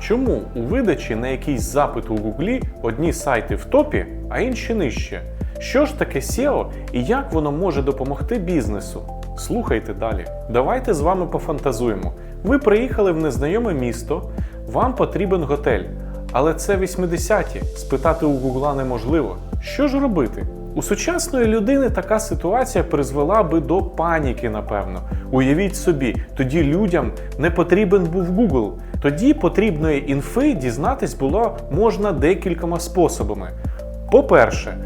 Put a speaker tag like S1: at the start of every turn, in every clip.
S1: Чому у видачі на якийсь запит у Гуглі одні сайти в топі, а інші нижче? Що ж таке SEO і як воно може допомогти бізнесу? Слухайте далі. Давайте з вами пофантазуємо. Ви приїхали в незнайоме місто, вам потрібен готель. Але це 80-ті, спитати у Гугла неможливо. Що ж робити? У сучасної людини така ситуація призвела би до паніки, напевно. Уявіть собі, тоді людям не потрібен був Google. Тоді потрібної інфи дізнатись було можна декількома способами. По-перше,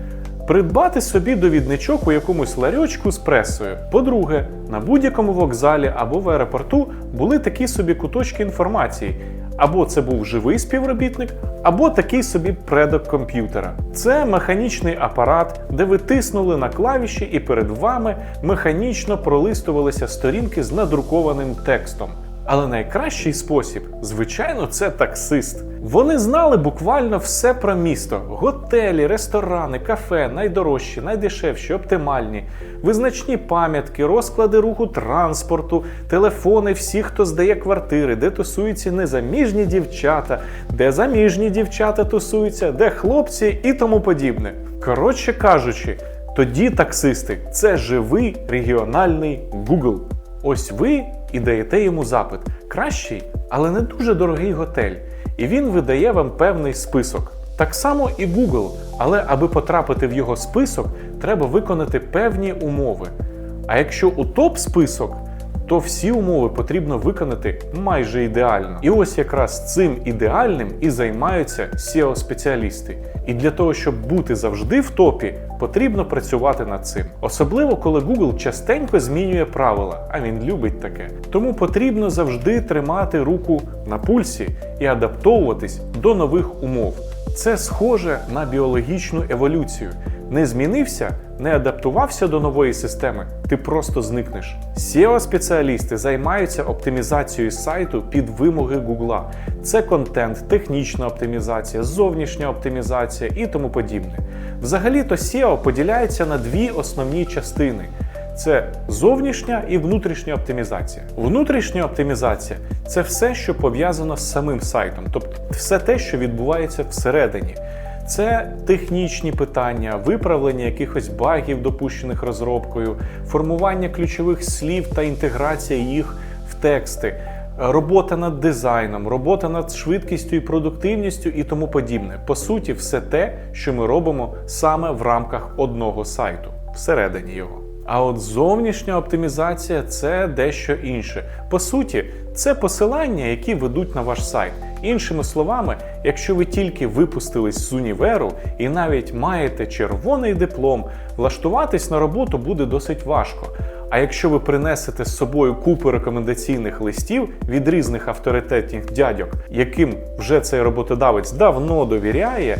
S1: придбати собі довідничок у якомусь ларьочку з пресою. По-друге, на будь-якому вокзалі або в аеропорту були такі собі куточки інформації. Або це був живий співробітник, або такий собі предок комп'ютера. Це механічний апарат, де ви тиснули на клавіші, і перед вами механічно пролистувалися сторінки з надрукованим текстом. Але найкращий спосіб, звичайно, це таксист. Вони знали буквально все про місто: готелі, ресторани, кафе, найдорожчі, найдешевші, оптимальні, визначні пам'ятки, розклади руху транспорту, телефони всіх, хто здає квартири, де тусуються незаміжні дівчата, де заміжні дівчата тусуються, де хлопці і тому подібне. Коротше кажучи, тоді таксисти це живий регіональний Google. Ось ви і даєте йому запит. Кращий, але не дуже дорогий готель. І він видає вам певний список. Так само і Google, але аби потрапити в його список, треба виконати певні умови. А якщо у топ-список, то всі умови потрібно виконати майже ідеально. І ось якраз цим ідеальним і займаються SEO-спеціалісти. І для того, щоб бути завжди в топі, потрібно працювати над цим. Особливо, коли Google частенько змінює правила, а він любить таке. Тому потрібно завжди тримати руку на пульсі і адаптовуватись до нових умов. Це схоже на біологічну еволюцію. Не змінився, не адаптувався до нової системи, ти просто зникнеш. SEO-спеціалісти займаються оптимізацією сайту під вимоги Google. Це контент, технічна оптимізація, зовнішня оптимізація і тому подібне. Взагалі-то SEO поділяється на дві основні частини. Це зовнішня і внутрішня оптимізація. Внутрішня оптимізація це все, що пов'язано з самим сайтом, тобто все те, що відбувається всередині. Це технічні питання, виправлення якихось багів, допущених розробкою, формування ключових слів та інтеграція їх в тексти, робота над дизайном, робота над швидкістю і продуктивністю і тому подібне. По суті, все те, що ми робимо саме в рамках одного сайту, всередині його. А от зовнішня оптимізація це дещо інше. По суті, це посилання, які ведуть на ваш сайт. Іншими словами, якщо ви тільки випустились з універу і навіть маєте червоний диплом, влаштуватись на роботу буде досить важко. А якщо ви принесете з собою купу рекомендаційних листів від різних авторитетних дядьок, яким вже цей роботодавець давно довіряє,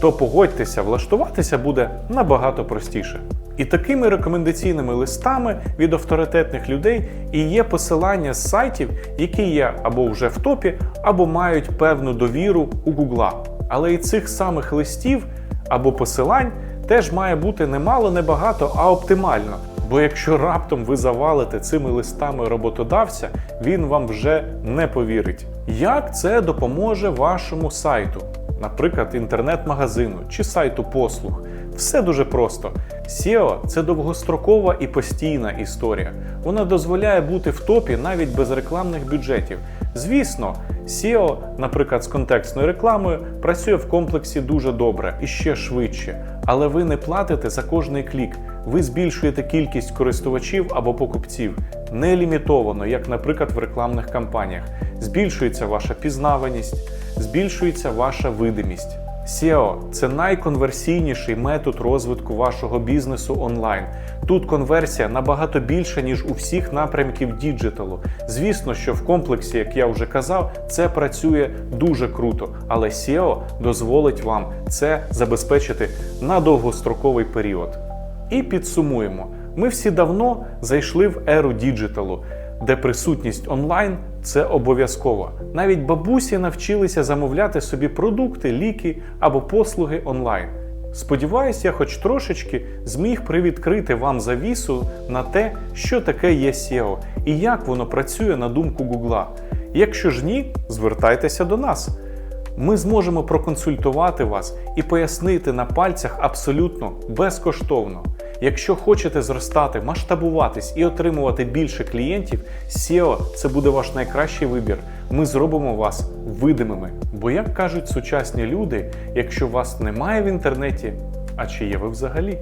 S1: то погодьтеся, влаштуватися буде набагато простіше. І такими рекомендаційними листами від авторитетних людей і є посилання з сайтів, які є або вже в топі, або мають певну довіру у Гугла. Але і цих самих листів або посилань теж має бути немало, небагато, а оптимально. Бо якщо раптом ви завалите цими листами роботодавця, він вам вже не повірить. Як це допоможе вашому сайту, наприклад, інтернет-магазину чи сайту послуг? Все дуже просто. SEO – це довгострокова і постійна історія. Вона дозволяє бути в топі навіть без рекламних бюджетів. Звісно, SEO, наприклад, з контекстною рекламою, працює в комплексі дуже добре і ще швидше. Але ви не платите за кожний клік. Ви збільшуєте кількість користувачів або покупців не лімітовано, як, наприклад, в рекламних кампаніях. Збільшується ваша пізнаваність, збільшується ваша видимість. SEO – це найконверсійніший метод розвитку вашого бізнесу онлайн. Тут конверсія набагато більша, ніж у всіх напрямків діджиталу. Звісно, що в комплексі, як я вже казав, це працює дуже круто, але SEO дозволить вам це забезпечити на довгостроковий період. І підсумуємо: ми всі давно зайшли в еру діджиталу, де присутність онлайн це обов'язково. Навіть бабусі навчилися замовляти собі продукти, ліки або послуги онлайн. Сподіваюсь, я хоч трошечки зміг привідкрити вам завісу на те, що таке є SEO і як воно працює на думку Гугла. Якщо ж ні, звертайтеся до нас. Ми зможемо проконсультувати вас і пояснити на пальцях абсолютно безкоштовно. Якщо хочете зростати, масштабуватись і отримувати більше клієнтів, SEO – це буде ваш найкращий вибір. Ми зробимо вас видимими. Бо, як кажуть сучасні люди, якщо вас немає в інтернеті, а чи є ви взагалі?